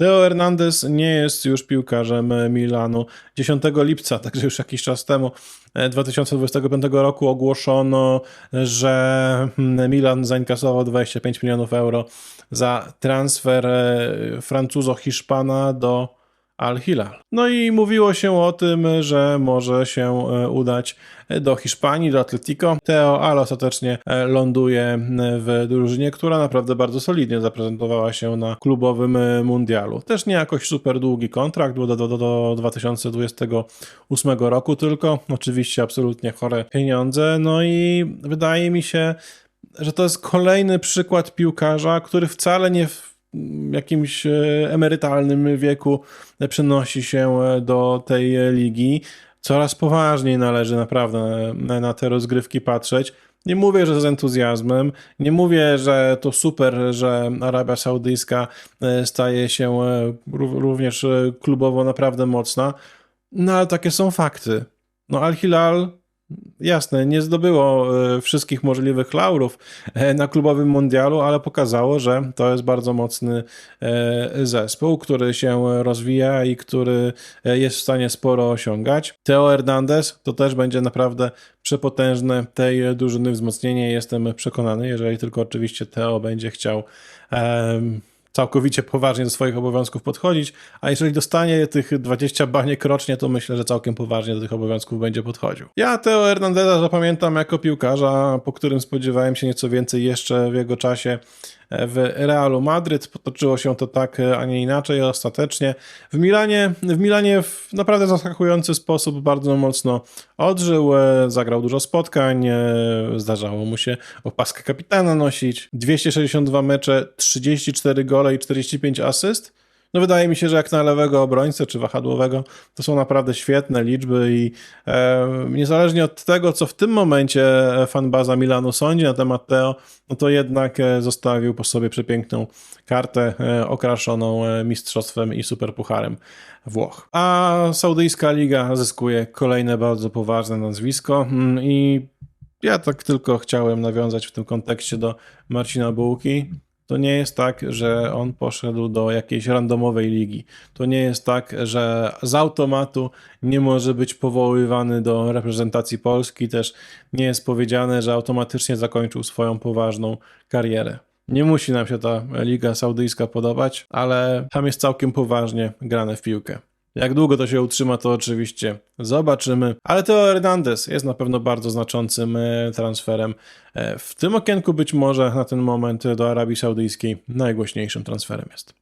Teo Hernandez nie jest już piłkarzem Milanu. 10 lipca, także już jakiś czas temu, e, 2025 roku ogłoszono, że hmm, Milan zainkasował 25 milionów euro za transfer e, Francuzo-Hiszpana do Al-Hilal. No i mówiło się o tym, że może się e, udać do Hiszpanii, do Atletico. Teo, ale ostatecznie e, ląduje w drużynie, która naprawdę bardzo solidnie zaprezentowała się na klubowym e, mundialu. Też nie jakoś super długi kontrakt, bo do, do, do 2028 roku tylko. Oczywiście absolutnie chore pieniądze. No i wydaje mi się, że to jest kolejny przykład piłkarza, który wcale nie jakimś e, emerytalnym wieku przenosi się e, do tej ligi. Coraz poważniej należy naprawdę na, te rozgrywki patrzeć. Nie mówię, że z entuzjazmem, nie mówię, że to super, że Arabia Saudyjska e, staje się ró- również klubowo naprawdę mocna, no ale takie są fakty. No Al-Hilal Jasne, nie zdobyło e, wszystkich możliwych laurów e, na klubowym mundialu, ale pokazało, że to jest bardzo mocny e, zespół, który się rozwija i który jest w stanie sporo osiągać. Teo Hernandez to też będzie naprawdę przepotężne tej drużyny wzmocnienie, jestem przekonany, jeżeli tylko oczywiście Teo będzie chciał całkowicie poważnie do swoich obowiązków podchodzić, a jeżeli dostanie tych 20 baniek rocznie, to myślę, że całkiem poważnie do tych obowiązków będzie podchodził. Ja Teo Hernandeza zapamiętam jako piłkarza, po którym spodziewałem się nieco więcej jeszcze w jego czasie w Realu Madryt. Potoczyło się to tak, a nie inaczej ostatecznie. W Milanie, w Milanie w naprawdę zaskakujący sposób bardzo mocno odżył, e, zagrał dużo spotkań, e, zdarzało mu się opaskę kapitana nosić. 262 mecze, 34 gole i 45 asyst. No wydaje mi się, że jak na lewego obrońcę czy wahadłowego, to są naprawdę świetne liczby i e, niezależnie od tego, co w tym momencie fanbaza Milanu sądzi na temat Teo, no to jednak e, zostawił po sobie przepiękną kartę e, okraszoną e, mistrzostwem i superpucharem Włoch. A Saudyjska Liga zyskuje kolejne bardzo poważne nazwisko mm, i ja tak tylko chciałem nawiązać w tym kontekście do Marcina Bułki. To nie jest tak, że on poszedł do jakiejś randomowej ligi. To nie jest tak, że z automatu nie może być powoływany do reprezentacji Polski. Też nie jest powiedziane, że automatycznie zakończył swoją poważną karierę. Nie musi nam się ta liga saudyjska podobać, ale tam jest całkiem poważnie grane w piłkę. Jak długo to się utrzyma, to oczywiście zobaczymy. Ale Teo Hernandez jest na pewno bardzo znaczącym e, transferem. E, W tym okienku być może na ten moment do Arabii Saudyjskiej najgłośniejszym transferem jest.